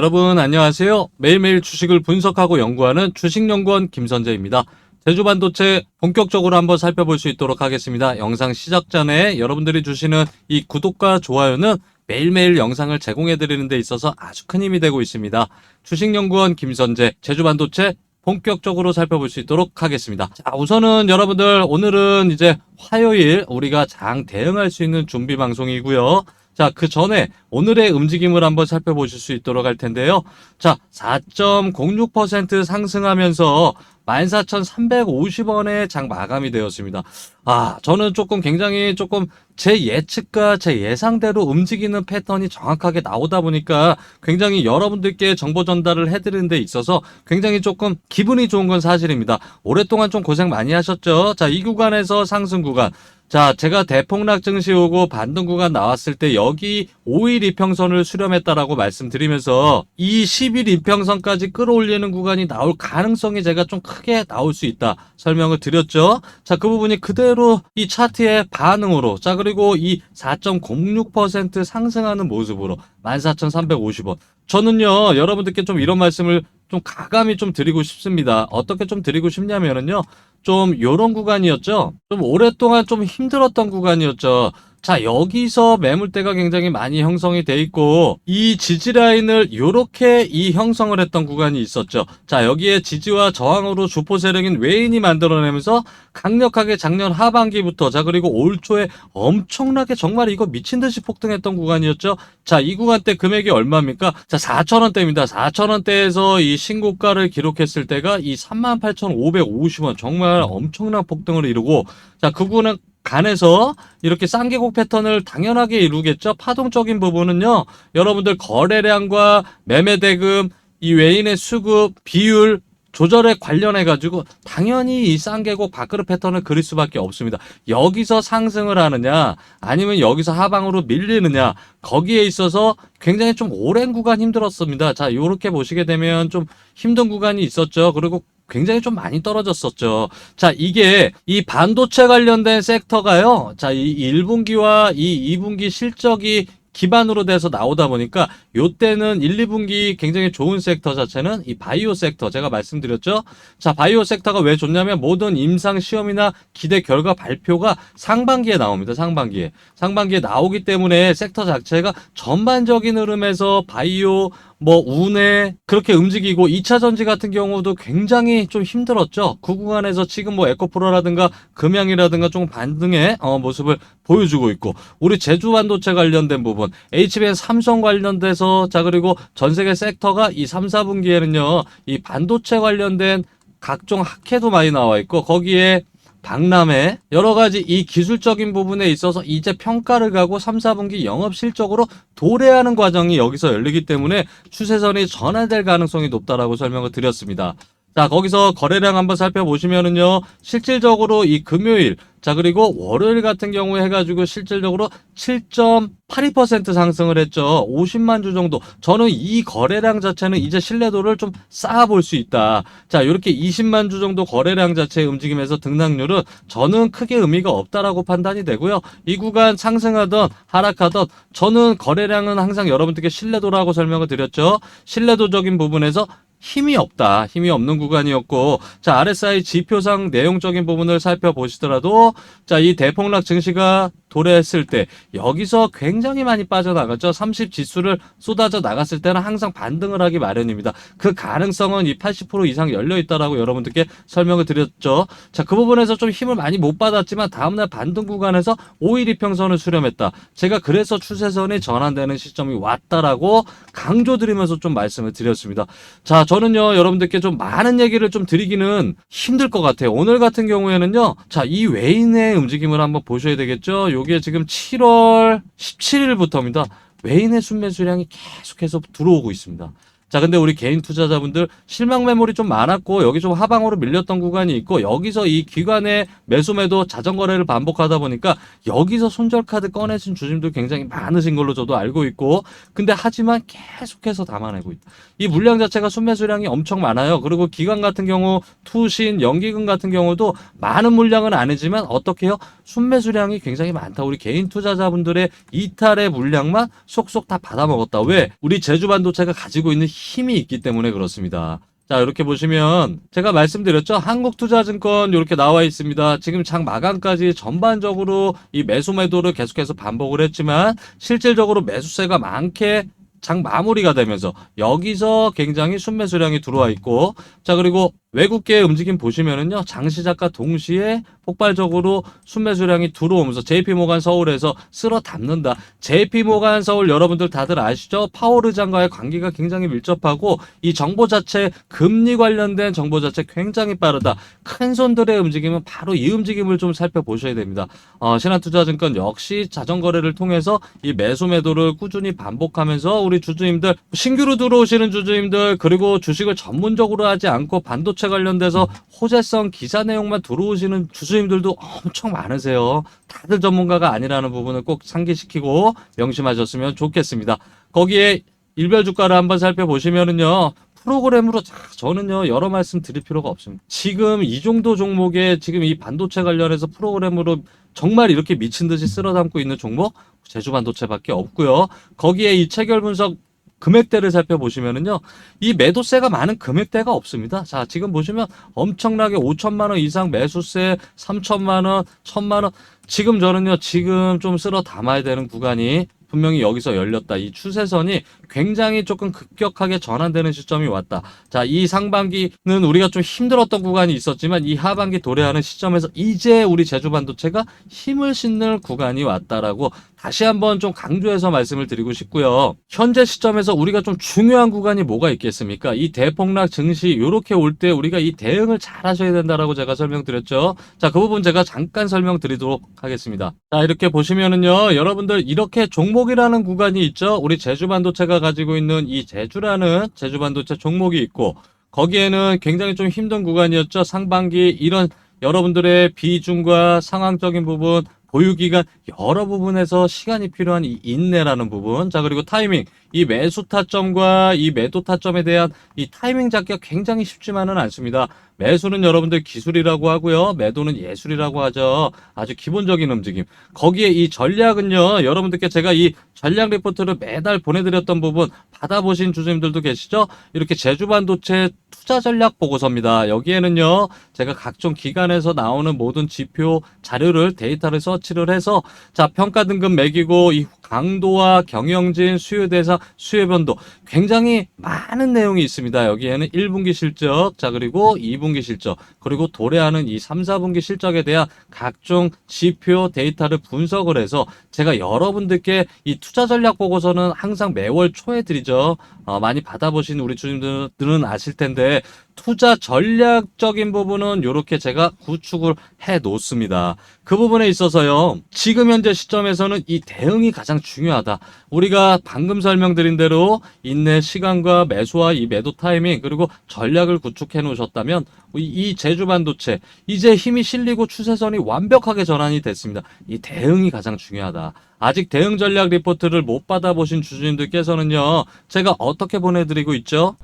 여러분 안녕하세요. 매일매일 주식을 분석하고 연구하는 주식연구원 김선재입니다. 제주 반도체 본격적으로 한번 살펴볼 수 있도록 하겠습니다. 영상 시작 전에 여러분들이 주시는 이 구독과 좋아요는 매일매일 영상을 제공해 드리는 데 있어서 아주 큰 힘이 되고 있습니다. 주식연구원 김선재 제주 반도체 본격적으로 살펴볼 수 있도록 하겠습니다. 자, 우선은 여러분들 오늘은 이제 화요일 우리가 장 대응할 수 있는 준비 방송이고요. 자, 그 전에 오늘의 움직임을 한번 살펴보실 수 있도록 할 텐데요. 자, 4.06% 상승하면서 14,350원에 장 마감이 되었습니다. 아, 저는 조금 굉장히 조금 제 예측과 제 예상대로 움직이는 패턴이 정확하게 나오다 보니까 굉장히 여러분들께 정보 전달을 해드리는 데 있어서 굉장히 조금 기분이 좋은 건 사실입니다. 오랫동안 좀 고생 많이 하셨죠? 자, 이 구간에서 상승 구간. 자, 제가 대폭락 증시 오고 반등 구간 나왔을 때 여기 5일 이평선을 수렴했다라고 말씀드리면서 이 10일 이평선까지 끌어올리는 구간이 나올 가능성이 제가 좀 크게 나올 수 있다 설명을 드렸죠. 자, 그 부분이 그대로 이 차트의 반응으로 자, 그리고 이 4.06% 상승하는 모습으로 14,350원. 저는요, 여러분들께 좀 이런 말씀을 좀 가감히 좀 드리고 싶습니다. 어떻게 좀 드리고 싶냐면은요, 좀 요런 구간이었죠. 좀 오랫동안 좀 힘들었던 구간이었죠. 자, 여기서 매물대가 굉장히 많이 형성이 돼 있고, 이 지지 라인을 요렇게 이 형성을 했던 구간이 있었죠. 자, 여기에 지지와 저항으로 주포 세력인 외인이 만들어내면서 강력하게 작년 하반기부터, 자, 그리고 올 초에 엄청나게 정말 이거 미친 듯이 폭등했던 구간이었죠. 자, 이 구간 때 금액이 얼마입니까? 자, 4천원대입니다. 4천원대에서 이 신고가를 기록했을 때가 이 38,550원. 정말 엄청난 폭등을 이루고, 자, 그 구간, 간에서 이렇게 쌍계곡 패턴을 당연하게 이루겠죠. 파동적인 부분은요. 여러분들 거래량과 매매 대금, 이 외인의 수급, 비율 조절에 관련해 가지고 당연히 이 쌍계곡 밥그릇 패턴을 그릴 수밖에 없습니다. 여기서 상승을 하느냐 아니면 여기서 하방으로 밀리느냐 거기에 있어서 굉장히 좀 오랜 구간 힘들었습니다. 자, 요렇게 보시게 되면 좀 힘든 구간이 있었죠. 그리고 굉장히 좀 많이 떨어졌었죠. 자, 이게 이 반도체 관련된 섹터가요. 자, 이 1분기와 이 2분기 실적이 기반으로 돼서 나오다 보니까 요때는 1, 2분기 굉장히 좋은 섹터 자체는 이 바이오 섹터 제가 말씀드렸죠. 자, 바이오 섹터가 왜 좋냐면 모든 임상 시험이나 기대 결과 발표가 상반기에 나옵니다. 상반기에. 상반기에 나오기 때문에 섹터 자체가 전반적인 흐름에서 바이오 뭐 운에 그렇게 움직이고 2차 전지 같은 경우도 굉장히 좀 힘들었죠. 그 구간에서 지금 뭐 에코프로라든가 금양이라든가 좀 반등의 어, 모습을 보여주고 있고 우리 제주 반도체 관련된 부분, HBN 삼성 관련돼서 자 그리고 전 세계 섹터가 이 3, 4분기에는요. 이 반도체 관련된 각종 학회도 많이 나와 있고 거기에 박람회 여러 가지 이 기술적인 부분에 있어서 이제 평가를 가고 3, 4분기 영업 실적으로 도래하는 과정이 여기서 열리기 때문에 추세선이 전환될 가능성이 높다라고 설명을 드렸습니다. 자, 거기서 거래량 한번 살펴보시면은요, 실질적으로 이 금요일, 자, 그리고 월요일 같은 경우에 해가지고 실질적으로 7.82% 상승을 했죠. 50만 주 정도. 저는 이 거래량 자체는 이제 신뢰도를 좀 쌓아볼 수 있다. 자, 이렇게 20만 주 정도 거래량 자체의 움직임에서 등락률은 저는 크게 의미가 없다라고 판단이 되고요. 이 구간 상승하던 하락하던 저는 거래량은 항상 여러분들께 신뢰도라고 설명을 드렸죠. 신뢰도적인 부분에서 힘이 없다. 힘이 없는 구간이었고, 자, RSI 지표상 내용적인 부분을 살펴보시더라도, 자, 이 대폭락 증시가 도래했을 때, 여기서 굉장히 많이 빠져나갔죠. 30 지수를 쏟아져 나갔을 때는 항상 반등을 하기 마련입니다. 그 가능성은 이 80% 이상 열려 있다라고 여러분들께 설명을 드렸죠. 자, 그 부분에서 좀 힘을 많이 못 받았지만, 다음날 반등 구간에서 5일 이평선을 수렴했다. 제가 그래서 추세선이 전환되는 시점이 왔다라고 강조드리면서 좀 말씀을 드렸습니다. 자, 저는요, 여러분들께 좀 많은 얘기를 좀 드리기는 힘들 것 같아요. 오늘 같은 경우에는요, 자, 이 외인의 움직임을 한번 보셔야 되겠죠? 요게 지금 7월 17일부터입니다. 외인의 순매수량이 계속해서 들어오고 있습니다. 자, 근데 우리 개인 투자자분들 실망 매물이 좀 많았고 여기 좀 하방으로 밀렸던 구간이 있고 여기서 이 기관의 매수 매도 자전 거래를 반복하다 보니까 여기서 손절 카드 꺼내신 주심들 굉장히 많으신 걸로 저도 알고 있고 근데 하지만 계속해서 담아내고 있다. 이 물량 자체가 순매수량이 엄청 많아요. 그리고 기관 같은 경우 투신, 연기금 같은 경우도 많은 물량은 아니지만 어떻게 해요? 순매수량이 굉장히 많다. 우리 개인 투자자분들의 이탈의 물량만 속속 다 받아먹었다. 왜? 우리 제주반도체가 가지고 있는 힘이 있기 때문에 그렇습니다. 자, 이렇게 보시면 제가 말씀드렸죠. 한국투자증권 이렇게 나와 있습니다. 지금 장 마감까지 전반적으로 이 매수 매도를 계속해서 반복을 했지만 실질적으로 매수세가 많게 장 마무리가 되면서 여기서 굉장히 순매수량이 들어와 있고 자 그리고 외국계 움직임 보시면은요 장 시작과 동시에 폭발적으로 순매수량이 들어오면서 JP모간 서울에서 쓸어 담는다. JP모간 서울 여러분들 다들 아시죠? 파워르장과의 관계가 굉장히 밀접하고 이 정보 자체 금리 관련된 정보 자체 굉장히 빠르다. 큰 손들의 움직임은 바로 이 움직임을 좀 살펴보셔야 됩니다. 어, 신한투자증권 역시 자전거래를 통해서 이 매수 매도를 꾸준히 반복하면서 우리 주주님들 신규로 들어오시는 주주님들 그리고 주식을 전문적으로 하지 않고 반도체 관련돼서 호재성 기사 내용만 들어오시는 주주님들도 엄청 많으세요. 다들 전문가가 아니라는 부분을 꼭 상기시키고 명심하셨으면 좋겠습니다. 거기에 일별 주가를 한번 살펴보시면은요. 프로그램으로 자, 저는요 여러 말씀 드릴 필요가 없습니다. 지금 이 정도 종목에 지금 이 반도체 관련해서 프로그램으로 정말 이렇게 미친 듯이 쓸어 담고 있는 종목 제주 반도체밖에 없고요. 거기에 이 체결 분석 금액대를 살펴보시면은요, 이 매도세가 많은 금액대가 없습니다. 자, 지금 보시면 엄청나게 5천만 원 이상 매수세, 3천만 원, 1천만 원. 지금 저는요, 지금 좀 쓸어 담아야 되는 구간이 분명히 여기서 열렸다. 이 추세선이 굉장히 조금 급격하게 전환되는 시점이 왔다. 자, 이 상반기는 우리가 좀 힘들었던 구간이 있었지만 이 하반기 도래하는 시점에서 이제 우리 제주 반도체가 힘을 싣는 구간이 왔다라고 다시 한번 좀 강조해서 말씀을 드리고 싶고요. 현재 시점에서 우리가 좀 중요한 구간이 뭐가 있겠습니까? 이 대폭락 증시 이렇게 올 때 우리가 이 대응을 잘 하셔야 된다라고 제가 설명드렸죠. 자, 그 부분 제가 잠깐 설명드리도록 하겠습니다. 자, 이렇게 보시면은요. 여러분들 이렇게 종목이라는 구간이 있죠. 우리 제주 반도체가 가지고 있는 이 제주라는 제주 반도체 종목이 있고 거기에는 굉장히 좀 힘든 구간이었죠. 상반기 이런 여러분들의 비중과 상황적인 부분 보유 기간 여러 부분에서 시간이 필요한 이 인내라는 부분. 자, 그리고 타이밍. 이 매수 타점과 이 매도 타점에 대한 이 타이밍 잡기가 굉장히 쉽지만은 않습니다. 매수는 여러분들 기술이라고 하고요. 매도는 예술이라고 하죠. 아주 기본적인 움직임. 거기에 이 전략은요. 여러분들께 제가 이 전략 리포트를 매달 보내드렸던 부분 받아보신 주주님들도 계시죠? 이렇게 제주반도체 투자 전략 보고서입니다. 여기에는요. 제가 각종 기관에서 나오는 모든 지표 자료를 데이터를 서치를 해서 자 평가 등급 매기고 이 강도와 경영진 수요 대상 수요 변도 굉장히 많은 내용이 있습니다. 여기에는 1분기 실적, 자 그리고 2분기 실적, 그리고 도래하는 이 3, 4분기 실적에 대한 각종 지표 데이터를 분석을 해서 제가 여러분들께 이 투자 전략 보고서는 항상 매월 초에 드리죠. 어, 많이 받아보신 우리 주님들은 아실 텐데 투자 전략적인 부분은 이렇게 제가 구축을 해 놓습니다. 그 부분에 있어서요. 지금 현재 시점에서는 이 대응이 가장 중요하다. 우리가 방금 설명드린 대로 인내 시간과 매수와 이 매도 타이밍 그리고 전략을 구축해 놓으셨다면 이- 이 제주 반도체 이제 힘이 실리고 추세선이 완벽하게 전환이 됐습니다. 이 대응이 가장 중요하다. 아직 대응 전략 리포트를 못 받아보신 주주님들께서는요. 제가 어떻게 보내드리고 있죠?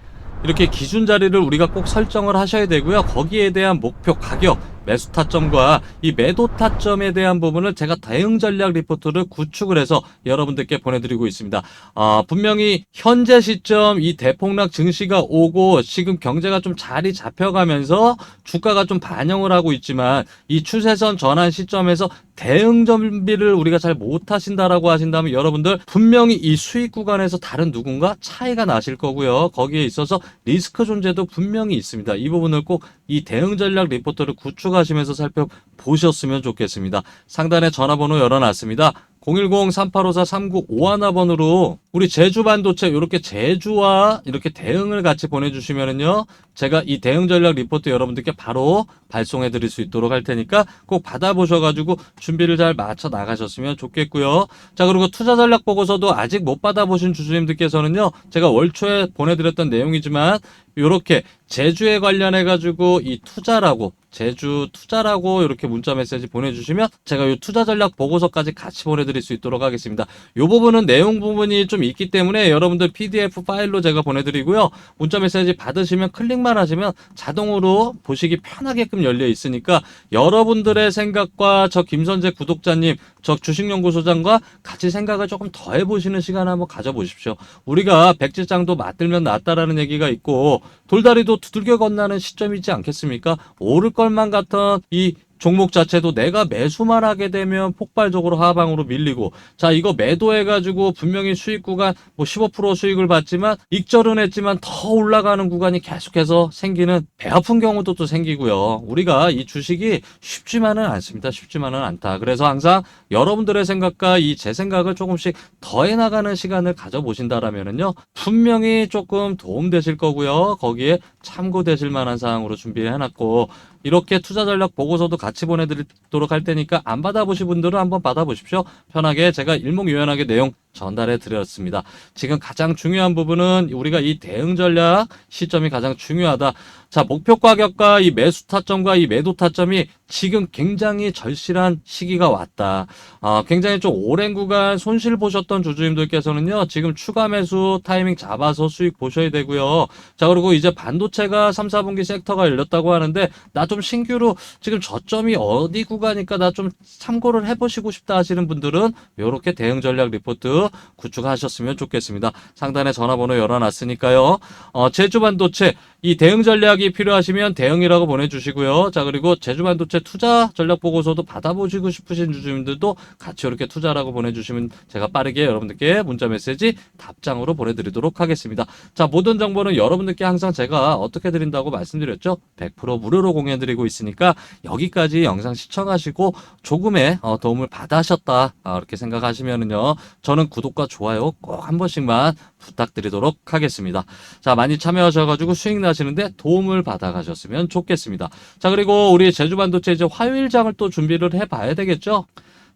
이렇게 기준 자리를 우리가 꼭 설정을 하셔야 되고요. 거기에 대한 목표 가격, 매수 타점과 이 매도 타점에 대한 부분을 제가 대응 전략 리포트를 구축을 해서 여러분들께 보내드리고 있습니다. 아, 분명히 현재 시점 이 대폭락 증시가 오고 지금 경제가 좀 자리 잡혀가면서 주가가 좀 반영을 하고 있지만 이 추세선 전환 시점에서 대응 준비를 우리가 잘 못하신다라고 하신다면 여러분들 분명히 이 수익 구간에서 다른 누군가 차이가 나실 거고요. 거기에 있어서 리스크 존재도 분명히 있습니다. 이 부분을 꼭 이 대응 전략 리포트를 구축하시면서 살펴보셨으면 좋겠습니다. 상단에 전화번호 열어놨습니다. 010-3854-3951번으로 우리 제주 반도체 이렇게 제주와 이렇게 대응을 같이 보내주시면은요 제가 이 대응 전략 리포트 여러분들께 바로 발송해 드릴 수 있도록 할 테니까 꼭 받아보셔가지고 준비를 잘 맞춰 나가셨으면 좋겠고요. 자, 그리고 투자 전략 보고서도 아직 못 받아보신 주주님들께서는요, 제가 월초에 보내드렸던 내용이지만, 요렇게 제주에 관련해 가지고 이 투자라고 제주 투자라고 이렇게 문자 메시지 보내주시면 제가 이 투자 전략 보고서까지 같이 보내드릴 수 있도록 하겠습니다. 이 부분은 내용 부분이 좀 있기 때문에 여러분들 PDF 파일로 제가 보내드리고요. 문자 메시지 받으시면 클릭만 하시면 자동으로 보시기 편하게끔 열려 있으니까 여러분들의 생각과 저 김선재 구독자님, 저 주식연구소장과 같이 생각을 조금 더 해보시는 시간 한번 가져보십시오. 우리가 백지장도 맞들면 낫다라는 얘기가 있고 돌다리도 두들겨 건너는 시점이지 않겠습니까? 오를 것만 같은 이 종목 자체도 내가 매수만 하게 되면 폭발적으로 하방으로 밀리고 자 이거 매도해가지고 분명히 수익 구간 뭐 15% 수익을 받지만 익절은 했지만 더 올라가는 구간이 계속해서 생기는 배 아픈 경우도 또 생기고요. 우리가 이 주식이 쉽지만은 않습니다. 쉽지만은 않다. 그래서 항상 여러분들의 생각과 이 제 생각을 조금씩 더해 나가는 시간을 가져보신다라면은요 분명히 조금 도움 되실 거고요. 거기에 참고되실 만한 사항으로 준비해 놨고 이렇게 투자 전략 보고서도 같이 보내드리도록 할 테니까 안 받아보신 분들은 한번 받아보십시오. 편하게 제가 일목요연하게 내용 전달해 드렸습니다. 지금 가장 중요한 부분은 우리가 이 대응 전략 시점이 가장 중요하다. 자, 목표 가격과 이 매수 타점과 이 매도 타점이 지금 굉장히 절실한 시기가 왔다. 아, 굉장히 좀 오랜 구간 손실 보셨던 주주님들께서는요, 지금 추가 매수 타이밍 잡아서 수익 보셔야 되고요. 자, 그리고 이제 반도체가 3, 4분기 섹터가 열렸다고 하는데, 나 좀 신규로 지금 저점이 어디 구간이니까 나 좀 참고를 해보시고 싶다 하시는 분들은 이렇게 대응 전략 리포트 구축하셨으면 좋겠습니다. 상단에 전화번호 열어놨으니까요. 어, 제주 반도체 이 대응 전략이 필요하시면 대응이라고 보내주시고요. 자 그리고 제주 반도체 투자 전략 보고서도 받아보시고 싶으신 주주님들도 같이 이렇게 투자라고 보내주시면 제가 빠르게 여러분들께 문자 메시지 답장으로 보내드리도록 하겠습니다. 자 모든 정보는 여러분들께 항상 제가 어떻게 드린다고 말씀드렸죠? 100% 무료로 공유해드리고 있으니까 여기까지 영상 시청하시고 조금의 어, 도움을 받으셨다 아, 이렇게 생각하시면은요 저는 구독과 좋아요 꼭 한 번씩만 부탁드리도록 하겠습니다. 자, 많이 참여하셔가지고 수익 나시는데 도움을 받아가셨으면 좋겠습니다. 자, 그리고 우리 제주반도체 이제 화요일장을 또 준비를 해봐야 되겠죠?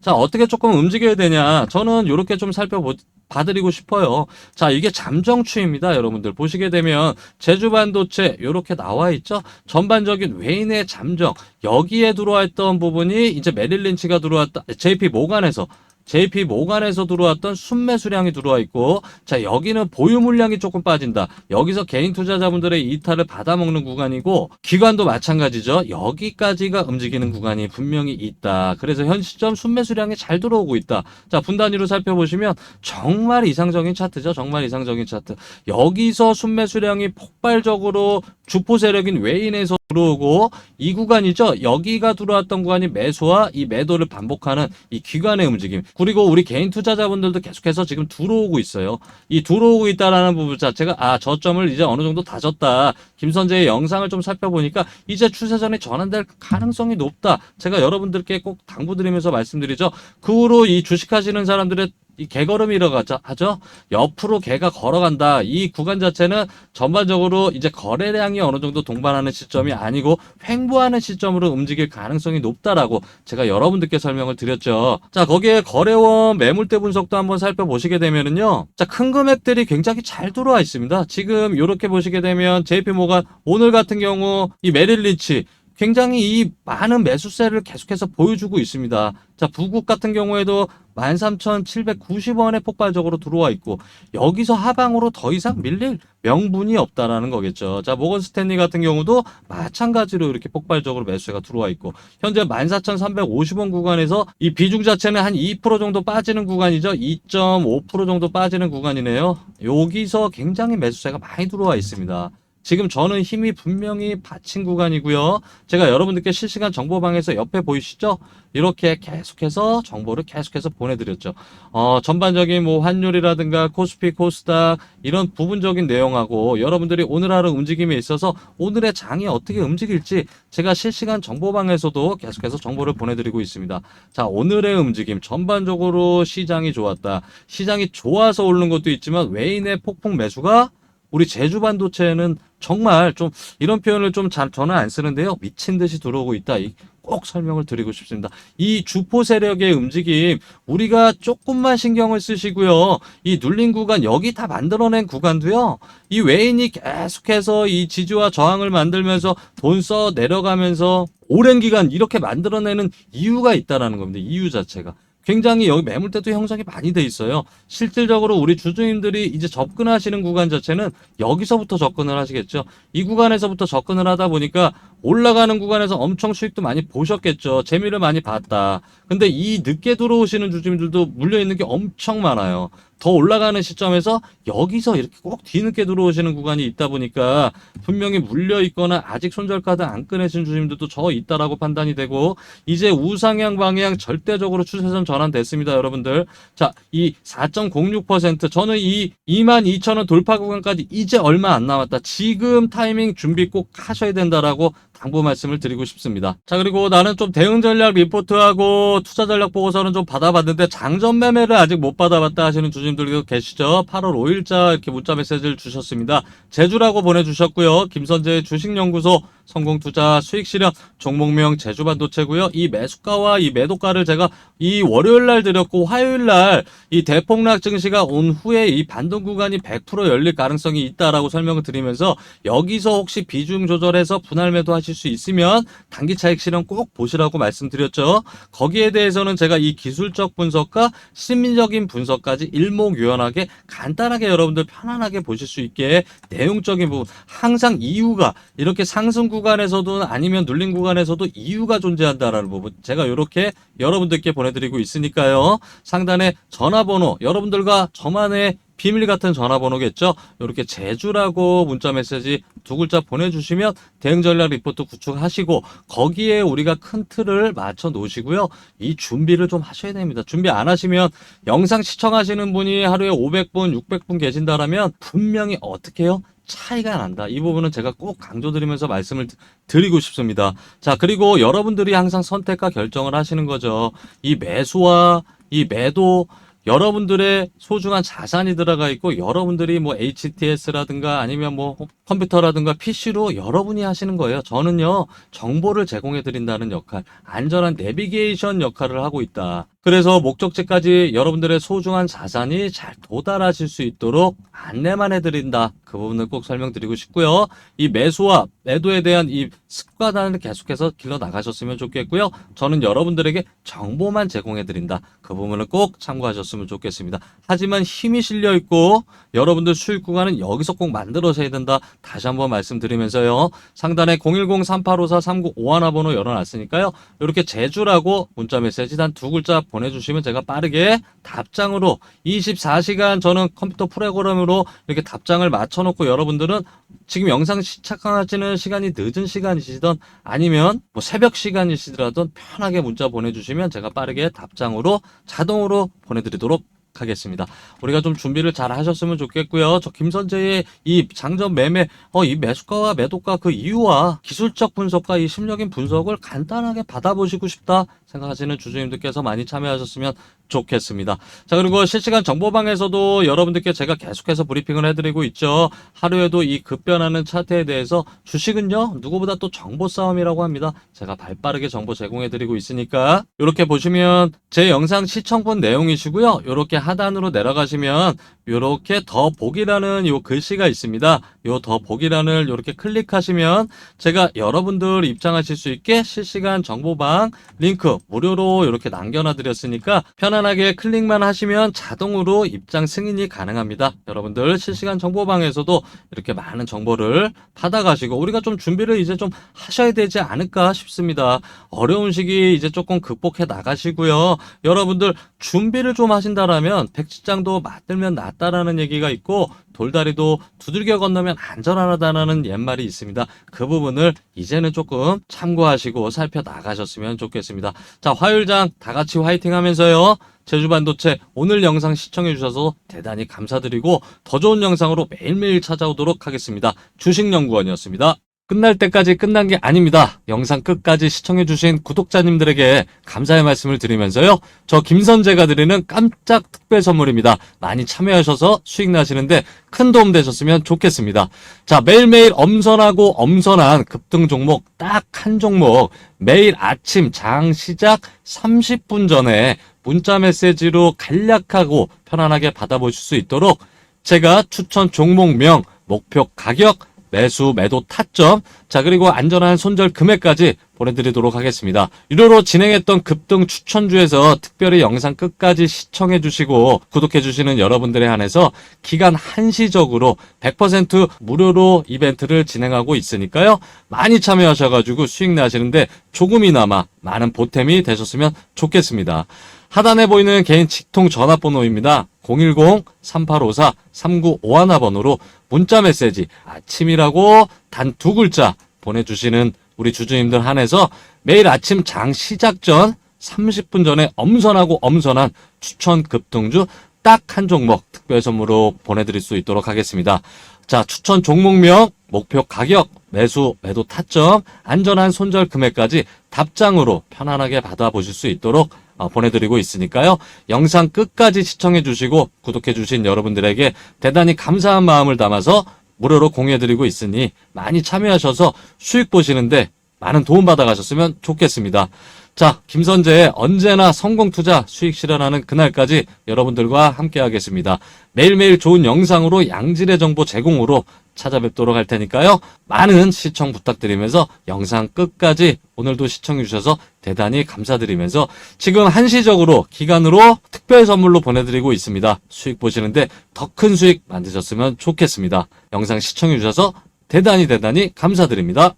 자, 어떻게 조금 움직여야 되냐? 저는 이렇게 좀 살펴보, 봐드리고 싶어요. 자, 이게 잠정추입니다. 여러분들 보시게 되면 제주반도체 이렇게 나와 있죠. 전반적인 외인의 잠정 여기에 들어와 있던 부분이 이제 메릴린치가 들어왔다. JP 모간에서 JP 모간에서 들어왔던 순매 수량이 들어와 있고 자 여기는 보유 물량이 조금 빠진다. 여기서 개인 투자자분들의 이탈을 받아먹는 구간이고 기관도 마찬가지죠. 여기까지가 움직이는 구간이 분명히 있다. 그래서 현 시점 순매 수량이 잘 들어오고 있다. 자 분단위로 살펴보시면 정말 이상적인 차트죠. 정말 이상적인 차트. 여기서 순매 수량이 폭발적으로 주포 세력인 외인에서 들어오고 이 구간이죠. 여기가 들어왔던 구간이 매수와 이 매도를 반복하는 이 기관의 움직임. 그리고 우리 개인 투자자분들도 계속해서 지금 들어오고 있어요. 이 들어오고 있다라는 부분 자체가 아 저점을 이제 어느 정도 다졌다. 김선재의 영상을 좀 살펴보니까 이제 추세전이 전환될 가능성이 높다. 제가 여러분들께 꼭 당부드리면서 말씀드리죠. 그 후로 이 주식하시는 사람들의 이 개걸음이라고 하죠. 옆으로 개가 걸어간다. 이 구간 자체는 전반적으로 이제 거래량이 어느 정도 동반하는 시점이 아니고 횡보하는 시점으로 움직일 가능성이 높다라고 제가 여러분들께 설명을 드렸죠. 자, 거기에 거래원 매물대 분석도 한번 살펴보시게 되면은요. 자, 큰 금액들이 굉장히 잘 들어와 있습니다. 지금 이렇게 보시게 되면 JP 모간 오늘 같은 경우 이 메릴 린치 굉장히 이 많은 매수세를 계속해서 보여주고 있습니다. 자, 부국 같은 경우에도 13,790원에 폭발적으로 들어와 있고 여기서 하방으로 더 이상 밀릴 명분이 없다라는 거겠죠. 자, 모건 스탠리 같은 경우도 마찬가지로 이렇게 폭발적으로 매수세가 들어와 있고 현재 14,350원 구간에서 이 비중 자체는 한 2% 정도 빠지는 구간이죠. 2.5% 정도 빠지는 구간이네요. 여기서 굉장히 매수세가 많이 들어와 있습니다. 지금 저는 힘이 분명히 받친 구간이고요. 제가 여러분들께 실시간 정보방에서 옆에 보이시죠? 이렇게 계속해서 정보를 계속해서 보내드렸죠. 어, 전반적인 뭐 환율이라든가 코스피, 코스닥 이런 부분적인 내용하고 여러분들이 오늘 하루 움직임에 있어서 오늘의 장이 어떻게 움직일지 제가 실시간 정보방에서도 계속해서 정보를 보내드리고 있습니다. 자, 오늘의 움직임 전반적으로 시장이 좋았다. 시장이 좋아서 오르는 것도 있지만 외인의 폭풍 매수가 우리 제주 반도체는 정말 좀 이런 표현을 좀 잘 저는 안 쓰는데요. 미친 듯이 들어오고 있다. 이- 꼭 설명을 드리고 싶습니다. 이 주포 세력의 움직임 우리가 조금만 신경을 쓰시고요. 이 눌린 구간 여기 다 만들어낸 구간도요. 이 외인이 계속해서 이 지지와 저항을 만들면서 돈 써 내려가면서 오랜 기간 이렇게 만들어내는 이유가 있다라는 겁니다. 이유 자체가. 굉장히 여기 매물대도 형성이 많이 돼 있어요. 실질적으로 우리 주주님들이 이제 접근하시는 구간 자체는 여기서부터 접근을 하시겠죠. 이 구간에서부터 접근을 하다 보니까 올라가는 구간에서 엄청 수익도 많이 보셨겠죠. 재미를 많이 봤다. 근데 이 늦게 들어오시는 주주님들도 물려있는 게 엄청 많아요. 더 올라가는 시점에서 여기서 이렇게 꼭 뒤늦게 들어오시는 구간이 있다 보니까 분명히 물려 있거나 아직 손절카드 안 꺼내신 주주님들도 저 있다라고 판단이 되고 이제 우상향 방향 절대적으로 추세선 전환됐습니다, 여러분들. 자, 이 4.06% 저는 이 22,000원 돌파 구간까지 이제 얼마 안 남았다. 지금 타이밍 준비 꼭 하셔야 된다라고 당부 말씀을 드리고 싶습니다. 자, 그리고 나는 좀 대응 전략 리포트하고 투자 전략 보고서는 좀 받아봤는데 장전 매매를 아직 못 받아봤다 하시는 주주님들도 계시죠? 8월 5일자 이렇게 문자 메시지를 주셨습니다. 제주라고 보내주셨고요. 김선재 주식연구소 성공 투자 수익 실현 종목명 제주 반도체고요. 이 매수가와 이 매도가를 제가 이 월요일 날 드렸고 화요일 날 이 대폭락 증시가 온 후에 이 반등 구간이 100% 열릴 가능성이 있다라고 설명을 드리면서 여기서 혹시 비중 조절해서 분할 매도 하실 수 있으면 단기 차익 실현 꼭 보시라고 말씀드렸죠. 거기에 대해서는 제가 이 기술적 분석과 심리적인 분석까지 일목요연하게 간단하게 여러분들 편안하게 보실 수 있게 내용적인 부분 항상 이유가 이렇게 상승 구 간에서도 아니면 눌린 구간에서도 이유가 존재한다라는 부분 제가 이렇게 여러분들께 보내드리고 있으니까요. 상단에 전화번호 여러분들과 저만의 비밀 같은 전화번호겠죠. 이렇게 제주라고 문자 메시지 두 글자 보내주시면 대응 전략 리포트 구축하시고 거기에 우리가 큰 틀을 맞춰 놓으시고요. 이 준비를 좀 하셔야 됩니다. 준비 안 하시면 영상 시청하시는 분이 하루에 500분, 600분 계신다라면 분명히 어떻게 해요? 차이가 난다. 이 부분은 제가 꼭 강조드리면서 말씀을 드- 드리고 싶습니다. 자, 그리고 여러분들이 항상 선택과 결정을 하시는 거죠. 이 매수와 이 매도 여러분들의 소중한 자산이 들어가 있고 여러분들이 뭐 HTS라든가 아니면 뭐 컴퓨터라든가 PC로 여러분이 하시는 거예요. 저는요, 정보를 제공해 드린다는 역할, 안전한 내비게이션 역할을 하고 있다. 그래서 목적지까지 여러분들의 소중한 자산이 잘 도달하실 수 있도록 안내만 해드린다. 그 부분을 꼭 설명드리고 싶고요. 이 매수와 매도에 대한 이 습관을 계속해서 길러 나가셨으면 좋겠고요. 저는 여러분들에게 정보만 제공해 드린다. 그 부분을 꼭 참고하셨으면 좋겠습니다. 하지만 힘이 실려 있고 여러분들 수익 구간은 여기서 꼭 만들어셔야 된다. 다시 한번 말씀드리면서요. 상단에 010-3854-3951 번호 열어놨으니까요. 이렇게 제주라고 문자 메시지 단 두 글자 보내주시면 제가 빠르게 답장으로 24시간 저는 컴퓨터 프로그램으로 이렇게 답장을 맞춰놓고 여러분들은 지금 영상 시청하시는 시간이 늦은 시간이시던 아니면 뭐 새벽 시간이시더라도 편하게 문자 보내주시면 제가 빠르게 답장으로 자동으로 보내드리도록 하겠습니다. 우리가 좀 준비를 잘 하셨으면 좋겠고요. 저 김선재의 이 장전 매매, 어, 이 매수가와 매도가 그 이유와 기술적 분석과 이 심적인 분석을 간단하게 받아보시고 싶다 생각하시는 주주님들께서 많이 참여하셨으면 좋겠습니다. 자, 그리고 실시간 정보방에서도 여러분들께 제가 계속해서 브리핑을 해드리고 있죠. 하루에도 이 급변하는 차트에 대해서 주식은요, 누구보다 또 정보 싸움이라고 합니다. 제가 발빠르게 정보 제공해드리고 있으니까, 이렇게 보시면 제 영상 시청본 내용이시고요. 이렇게 하단으로 내려가시면, 이렇게 더 보기라는 요 글씨가 있습니다. 요 더 보기란을 이렇게 클릭하시면, 제가 여러분들 입장하실 수 있게 실시간 정보방 링크 무료로 이렇게 남겨놔 드렸으니까 편 안하게 클릭만 하시면 자동으로 입장 승인이 가능합니다. 여러분들 실시간 정보방에서도 이렇게 많은 정보를 받아가시고 우리가 좀 준비를 이제 좀 하셔야 되지 않을까 싶습니다. 어려운 시기 이제 조금 극복해 나가시고요. 여러분들 준비를 좀 하신다라면 백지장도 맞들면 낫다라는 얘기가 있고 돌다리도 두들겨 건너면 안전하다는 옛말이 있습니다. 그 부분을 이제는 조금 참고하시고 살펴 나가셨으면 좋겠습니다. 자, 화요일장 다 같이 화이팅 하면서요. 제주반도체 오늘 영상 시청해 주셔서 대단히 감사드리고 더 좋은 영상으로 매일매일 찾아오도록 하겠습니다. 주식연구원이었습니다. 끝날 때까지 끝난 게 아닙니다. 영상 끝까지 시청해주신 구독자님들에게 감사의 말씀을 드리면서요. 저 김선재가 드리는 깜짝 특별 선물입니다. 많이 참여하셔서 수익 나시는데 큰 도움 되셨으면 좋겠습니다. 자, 매일매일 엄선하고 엄선한 급등 종목 딱 한 종목 매일 아침 장 시작 30분 전에 문자 메시지로 간략하고 편안하게 받아보실 수 있도록 제가 추천 종목명, 목표 가격, 매수, 매도 타점, 자, 그리고 안전한 손절 금액까지 보내드리도록 하겠습니다. 유료로 진행했던 급등 추천주에서 특별히 영상 끝까지 시청해 주시고 구독해 주시는 여러분들에 한해서 기간 한시적으로 100% 무료로 이벤트를 진행하고 있으니까요. 많이 참여하셔가지고 수익 나시는데 조금이나마 많은 보탬이 되셨으면 좋겠습니다. 하단에 보이는 개인 직통 전화번호입니다. 010-3854-3951번으로 문자 메시지 아침이라고 단 두 글자 보내주시는 우리 주주님들 한해서 매일 아침 장 시작 전 30분 전에 엄선하고 엄선한 추천 급등주 딱 한 종목 특별 선물로 보내드릴 수 있도록 하겠습니다. 자, 추천 종목명, 목표 가격, 매수, 매도 타점, 안전한 손절 금액까지 답장으로 편안하게 받아보실 수 있도록 어, 보내드리고 있으니까요. 영상 끝까지 시청해 주시고 구독해 주신 여러분들에게 대단히 감사한 마음을 담아서 무료로 공유해드리고 있으니 많이 참여하셔서 수익 보시는데 많은 도움 받아가셨으면 좋겠습니다. 자, 김선재의 언제나 성공 투자 수익 실현하는 그날까지 여러분들과 함께 하겠습니다. 매일매일 좋은 영상으로 양질의 정보 제공으로 찾아뵙도록 할 테니까요. 많은 시청 부탁드리면서 영상 끝까지 오늘도 시청해 주셔서 대단히 감사드리면서 지금 한시적으로 기간으로 특별 선물로 보내드리고 있습니다. 수익 보시는데 더 큰 수익 만드셨으면 좋겠습니다. 영상 시청해 주셔서 대단히 대단히 감사드립니다.